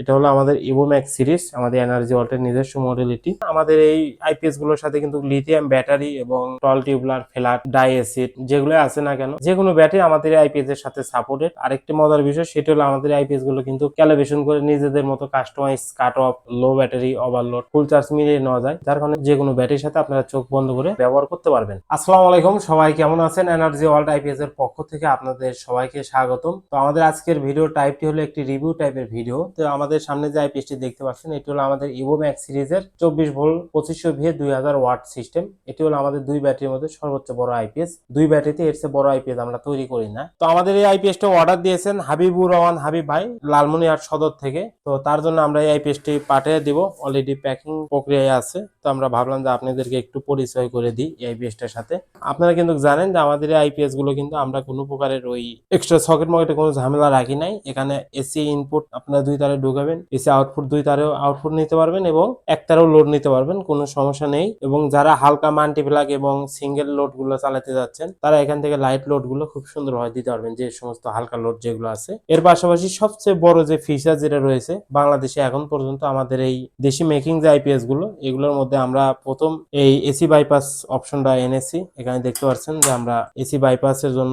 এটা হলো আমাদের ইভো ম্যাক্স সিরিজ আমাদের এনার্জি ওয়াল্টের নিজস্ব মডেলিটি আমাদের এই আইপিএসগুলোর সাথে কিন্তু লিথিয়াম ব্যাটারি এবং টল টিউবলার ফ্ল্যাট ডাই অ্যাসিড যেগুলো আছে না কেন, যে কোনো ব্যাটারি আমাদের আইপিএস এর সাথে সাপোর্টেড আরেকটি মজার বিষয়, সেটা হলো আমাদের আইপিএসগুলো কিন্তু ক্যালিব্রেশন করে নিজেদের মতো customize cut off low battery overload full charge মিলিয়ে নেওয়া যায়, যার কারণে যে কোনো ব্যাটারির সাথে আপনারা চোখ বন্ধ করে ব্যবহার করতে পারবেন। আসসালামু আলাইকুম, সবাই কেমন আছেন? এনার্জি ওয়ার্ল্ড আইপিএস এর পক্ষ থেকে আপনাদের সবাইকে স্বাগতম। তো আমাদের আজকের ভিডিও টাইপটি হলো একটি রিভিউ টাইপের ভিডিও তো আমাদের সামনে যে আইপিএসটি দেখতে পাচ্ছেন, এটি হলো আমাদের ইভো ম্যাক্স সিরিজের চব্বিশ ভোল্ট পঁচিশশো ভিএ দুই হাজার ওয়াট সিস্টেম। এটি হলো আমাদের দুই ব্যাটারির মধ্যে সর্বোচ্চ বড় আইপিএস দুই ব্যাটারিতে এর চেয়ে বড় আইপিএস আমরা তৈরি করি না। তো আমাদের এই আইপিএসটা অর্ডার দিয়েছেন হাবিবুর রহমান হাবিব ভাই লালমনিরহাট সদর থেকে। তো তার জন্য আমরা এই আইপিএসটি পাঠিয়ে দিব। অলরেডি প্যাকিং প্রক্রিয়ায় আছে। তো আমরা ভাবলাম যে আপনাদেরকে একটু পরিচয় করে দিই এই আইপিএসটার সাথে। আপনারা কিন্তু জানেন যে আমাদের এই আইপিএসগুলো কিন্তু আমরা কোনো প্রকারের ওই এক্সট্রা সকেট মকেটে কোনো ঝামেলা রাখি নাই। এখানে এসি ইনপুট আপনারা দুই তারে ঢুকাবেন। এসি আউটপুট দুই তারেও আউটপুট নিতে পারবেন এবং এক তারেও লোড নিতে পারবেন, কোনো সমস্যা নেই। এবং যারা হালকা মাল্টিপ্লাগ এবং সিঙ্গেল লোডগুলো চালাতে যাচ্ছেন, তারা এখান থেকে লাইট লোডগুলো খুব সুন্দরভাবে দিতে পারবেন, যে সমস্ত হালকা লোড যেগুলো আছে। এর পাশাপাশি সবচেয়ে বড় যে ফিচার যেটা রয়েছে, বাংলাদেশে এখন পর্যন্ত আমাদের এই দেশি মেকিং যে আইপিএসগুলো, এগুলোর মধ্যে আমরা প্রথম এই এসি বাইপাস অপশনটা এনেছি। এখানে দেখতে পাচ্ছেন যে আমরা এসি বাইপাসের জন্য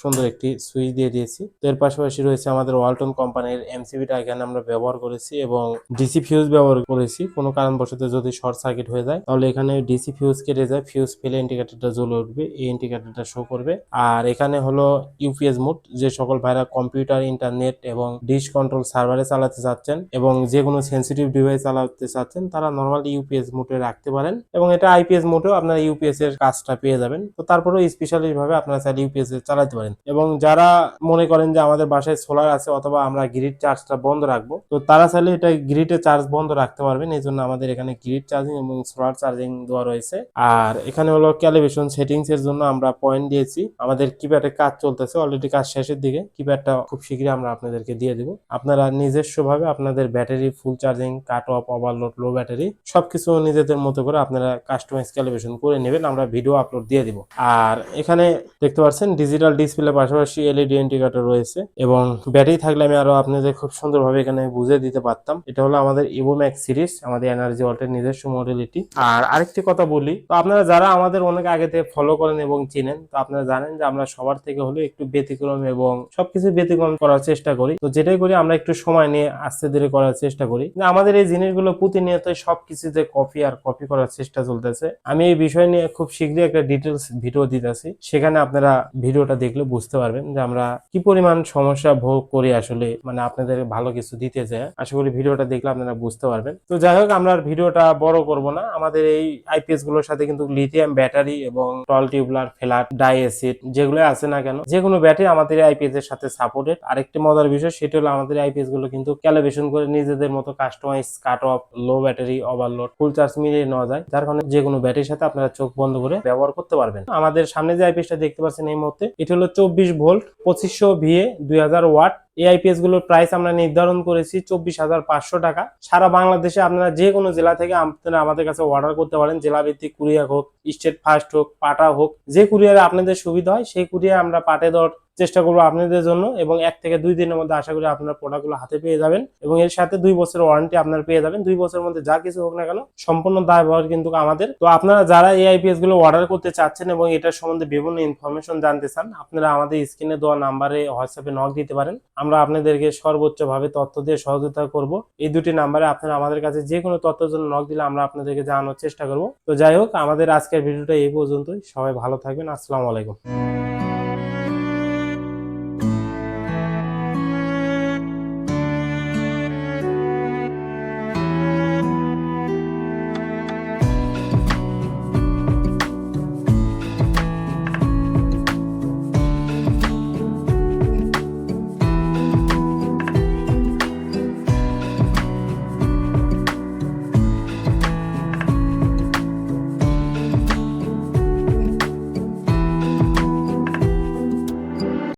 সুন্দর একটি সুইচ দিয়ে দিয়েছি। তো এর পাশাপাশি রয়েছে আমাদের ওয়ালটন কোম্পানির এমসিবিটা এখানে আমরা ব্যবহার করেছি এবং ডিসি ফিউজ ব্যবহার করেছি। কোনো কারণবশত যদি শর্ট সার্কিট হয়ে যায়, তাহলে এখানে ডিসি ফিউজ কেটে যায় ফিউজ ফেলে ইন্ডিকেটরটা জ্বলে উঠবে, এই ইন্ডিকেটরটা শো করবে। আর এখানে হলো ইউপিএস মোড যে সকল ভাইরা কম্পিউটার ইন্টারনেট এবং ডিশ কন্ট্রোল সার্ভারে চালাতে চাচ্ছেন এবং যে কোনো সেন্সিটিভ ডিভাইস চালাতে চাচ্ছেন, তারা নর্মালি ইউপিএস মোডে রাখতে পারেন এবং এটা আইপিএস মোডেও আপনারা ইউপিএস এর কাজটা পেয়ে যাবেন। তো তারপরেও স্পেশালি ভাবে আপনারা চাইলে ইউপিএস চালাতে পারেন। এবং যারা মনে করেন যে আমাদের বাসায় সোলার আছে অথবা আমরা গ্রিড চার্জটা বন্ধ রাখব তো তারা চাইলে এটা গ্রিডে চার্জ বন্ধ রাখতে পারবেন, এই জন্য আমাদের এখানে গ্রিড চার্জিং এবং সোলার চার্জিং দেওয়া রয়েছে। আর এখানে হলো ক্যালিব্রেশন সেটিংস এর জন্য আমরা পয়েন্ট দিয়েছি। আমাদের কিপ্যাডে কাজ চলতেছে অলরেডি কাজ শেষের দিকে। কিপ্যাডটা খুব শীঘ্রই আমরা আপনাদেরকে দিয়ে দিব। আপনারা নিজস্ব ভাবে আপনাদের battery full charging cut off overload low battery সবকিছু নিজেদের মতো করে আপনারা কাস্টমাইজ ক্যালিব্রেশন করে নেবেন। আমরা ভিডিও আপলোড দিয়ে দিব। আর এখানে দেখতে পাচ্ছেন ডিজিটাল ডিসপ্লে পাশাপাশি এলইডি ইন্ডিকেটর রয়েছে। এবং ব্যাটারি থাকলে আমি আরও আপনাদের খুব সুন্দরভাবে এখানে বুঝে দিতে পারতাম। এটা হলো আমাদের ইভো ম্যাক্স সিরিজ, আমাদের এনার্জি ওয়াল্টের নিজস্ব মডেলিটি। আর আরেকটি কথা বলি, তো আপনারা যারা আমাদের অনেক আগে থেকে ফলো করেন এবং চিনেন, তো আপনারা জানেন যে আমরা সবার থেকে হলে একটু ব্যতিক্রম এবং সবকিছু ব্যতিক্রম করার চেষ্টা করি। তো যেটাই করি, আমরা একটু সময় নিয়ে আস্তে ধীরে করার চেষ্টা করি। আমাদের এই জিনিসগুলো প্রতিনিয়ত সবকিছুতে কপি আর কপি করার চেষ্টা চলতেছে। আমি এই বিষয় নিয়ে খুব শীঘ্রই একটা ডিটেলস ভিডিও দিতেছি। সেখানে আপনারা ভিডিওটা দেখলে বুঝতে পারবেন যে আমরা কি পরিমাণ সমস্যা ভোগ করি আসলে মানে আপনাদের ভালো কিছু দিতে চাই আশা করি ভিডিওটা দেখলে আপনারা বুঝতে পারবেন। তো যাই হোক, আমরা ভিডিওটা বড় করব না। আমাদের এই আইপিএসগুলোর সাথে কিন্তু লিথিয়াম ব্যাটারি এবং টল টিউবলার ফ্ল্যাট ডাই অ্যাসিড যেগুলো আছে না কেন, যে কোনো ব্যাটারি আমাদের আইপিএস এর সাথে সাপোর্টেড আরেকটি মজার বিষয়, সেটা হলো আমাদের আইপিএসগুলো কিন্তু ক্যালিব্রেশন করে নিজেদের মতো customize cut off low battery overload full charge মিলিয়ে নেওয়া যায়। যার কারণে যে কোনো ব্যাটারির সাথে আপনারা চোখ বন্ধ করে ব্যবহার করতে পারবেন। আমাদের সামনে যে আইপিএসটা দেখতে পাচ্ছেন এই মুহূর্তে, এটি হলো চব্বিশ ভোল্ট পঁচিশশো ভিএ দুই হাজার ওয়াট এই আইপিএসগুলোর প্রাইস আমরা নির্ধারণ করেছি চব্বিশ হাজার পাঁচশো টাকা। সারা বাংলাদেশে আপনারা যে কোনো জেলা থেকে আপনারা আমাদের কাছে অর্ডার করতে পারেন। জেলা ভিত্তিক কুরিয়ার হোক স্টেট ফার্স্ট হোক, পাটা হোক, যে কুরিয়ারে আপনাদের সুবিধা হয়, সেই কুরিয়ার আমরা পাটে দেওয়ার চেষ্টা করব আপনাদের জন্য এবং এক থেকে দুই দিনের মধ্যে আশা করি আপনার প্রোডাক্টগুলো হাতে পেয়ে যাবেন এবং এর সাথে দুই বছরের ওয়ারেন্টি আপনারা পেয়ে যাবেন। দুই বছরের মধ্যে যা কিছু হোক না কেন, সম্পূর্ণ দায়ভার কিন্তু আমাদের। তো আপনারা যারা এই আইপিএসগুলো অর্ডার করতে চাচ্ছেন এবং এটার সম্বন্ধে বিভিন্ন ইনফরমেশন জানতে চান, আপনারা আমাদের স্ক্রিনে দেওয়া নাম্বারে হোয়াটসঅ্যাপে নক দিতে পারেন। আমরা আপনাদেরকে সর্বোচ্চ ভাবে তথ্য দিয়ে সহযোগিতা করব। এই দুটি নাম্বারে আপনারা আমাদের কাছে যে কোনো তথ্যের জন্য নক দিলে আমরা আপনাদেরকে জানানোর চেষ্টা করব। তো যাই হোক, আমাদের আজকের ভিডিওটা এই পর্যন্তই। সবাই ভালো থাকবেন। আসসালামু আলাইকুম।